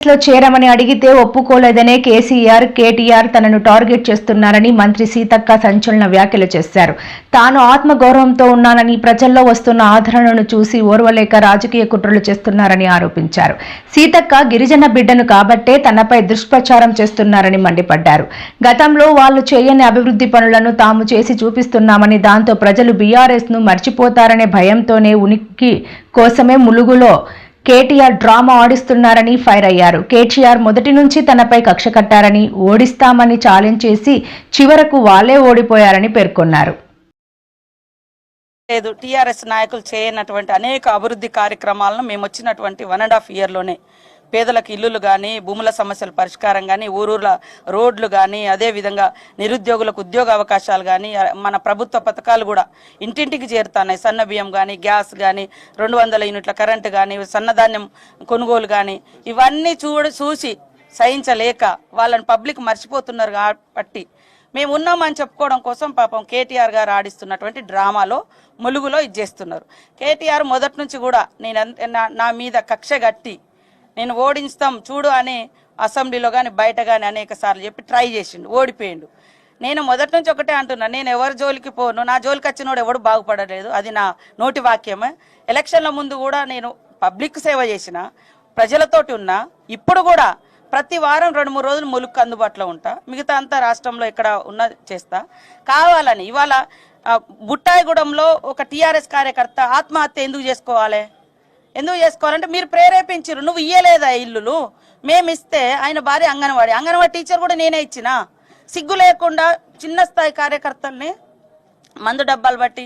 లో చేరమని అడిగితే ఒప్పుకోలేదనే కేసీఆర్ కేటీఆర్ తనను టార్గెట్ చేస్తున్నారని మంత్రి సీతక్క సంచలన వ్యాఖ్యలు చేశారు. తాను ఆత్మగౌరవంతో ఉన్నానని ప్రజల్లో వస్తున్న ఆదరణను చూసి ఓర్వలేక రాజకీయ కుట్రలు చేస్తున్నారని ఆరోపించారు. సీతక్క గిరిజన బిడ్డను కాబట్టే తనపై దుష్ప్రచారం చేస్తున్నారని మండిపడ్డారు. గతంలో వాళ్ళు చేయని అభివృద్ధి పనులను తాము చేసి చూపిస్తున్నామని దాంతో ప్రజలు బీఆర్ఎస్ను మర్చిపోతారనే భయంతోనే ఉనికి కోసమే ములుగులో కేటీఆర్ డ్రామా ఆడిస్తున్నారని ఫైర్ అయ్యారు. కేటీఆర్ మొదటి నుంచి తనపై కక్ష కట్టారని ఓడిస్తామని ఛాలెంజ్ చేసి చివరకు వాళ్ళే ఓడిపోయారని పేర్కొన్నారు. లేదు టీఆర్ఎస్ నాయకులు చేయనటువంటి అనేక అభివృద్ధి కార్యక్రమాలను మేము వచ్చినటువంటి వన్ అండ్ హాఫ్ ఇయర్లోనే పేదలకు ఇల్లులు కానీ భూముల సమస్యల పరిష్కారం కానీ ఊరూర్ల రోడ్లు కానీ అదేవిధంగా నిరుద్యోగులకు ఉద్యోగ అవకాశాలు కానీ మన ప్రభుత్వ పథకాలు కూడా ఇంటింటికి చేరుతున్నాయి. సన్న బియ్యం కానీ గ్యాస్ కానీ రెండు వందల యూనిట్ల కరెంటు కానీ సన్నధాన్యం కొనుగోలు కానీ ఇవన్నీ చూడ చూసి సహించలేక వాళ్ళని పబ్లిక్ మర్చిపోతున్నారు కాబట్టి మేము ఉన్నామని చెప్పుకోవడం కోసం పాపం కేటీఆర్ గారు ఆడిస్తున్నటువంటి డ్రామాలో ములుగులో ఇది చేస్తున్నారు. కేటీఆర్ మొదటి నుంచి కూడా నేను అంత- నా- నా మీద కక్ష గట్టి నేను ఓడించుతాం చూడు అని అసెంబ్లీలో కానీ బయట కానీ అనేక సార్లు చెప్పి ట్రై చేసిండు ఓడిపోయిండు. నేను మొదటి నుంచి ఒకటే అంటున్నా నేను ఎవరి జోలికి పోను నా జోలికి వచ్చినోడు ఎవడు బాగుపడలేదు అది నా నోటి వాక్యమే. ఎలక్షన్ల ముందు కూడా నేను పబ్లిక్ సేవ చేసిన ప్రజలతోటి ఉన్నా ఇప్పుడు కూడా ప్రతి వారం రెండు మూడు రోజులు ములుక్కు అందుబాటులో ఉంటా మిగతా అంతా రాష్ట్రంలో ఇక్కడ ఉన్న చేస్తా. కావాలని ఇవాళ బుట్టాయిగూడెంలో ఒక టీఆర్ఎస్ కార్యకర్త ఆత్మహత్య ఎందుకు చేసుకోవాలి? ఎందుకు చేసుకోవాలంటే మీరు ప్రేరేపించారు నువ్వు ఇయ్యలేదా ఇల్లులు? మేము ఇస్తే ఆయన భార్య అంగన్వాడి. అంగన్వాడి టీచర్ కూడా నేనే ఇచ్చిన. సిగ్గు లేకుండా చిన్న స్థాయి కార్యకర్తల్ని మందు డబ్బాలు బట్టి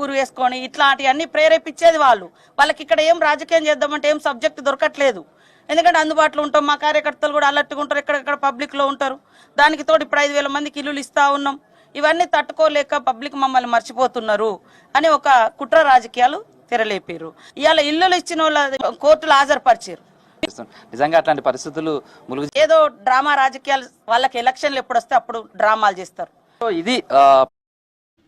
ఊరు వేసుకొని ఇట్లాంటివన్నీ ప్రేరేపించేది వాళ్ళు. వాళ్ళకి ఇక్కడ ఏం రాజకీయం చేద్దామంటే ఏం సబ్జెక్ట్ దొరకట్లేదు. ఎందుకంటే అందుబాటులో ఉంటాం మా కార్యకర్తలు కూడా అలర్ట్గా ఉంటారు ఎక్కడెక్కడ పబ్లిక్లో ఉంటారు. దానికి తోడు ఇప్పుడు ఐదు వేల మందికి ఇల్లులు ఇస్తా ఉన్నాం. ఇవన్నీ తట్టుకోలేక పబ్లిక్ మమ్మల్ని మర్చిపోతున్నారు అని ఒక కుట్ర రాజకీయాలు తెరలేపారు ఇవాళ ఇల్లులు ఇచ్చిన వాళ్ళ కోర్టులు హాజరుపరిచారు. నిజంగా అట్లాంటి పరిస్థితులు ములుగు ఏదో డ్రామా రాజకీయాలు వాళ్ళకి ఎలక్షన్లు ఎప్పుడు వస్తే అప్పుడు డ్రామాలు చేస్తారు ఇది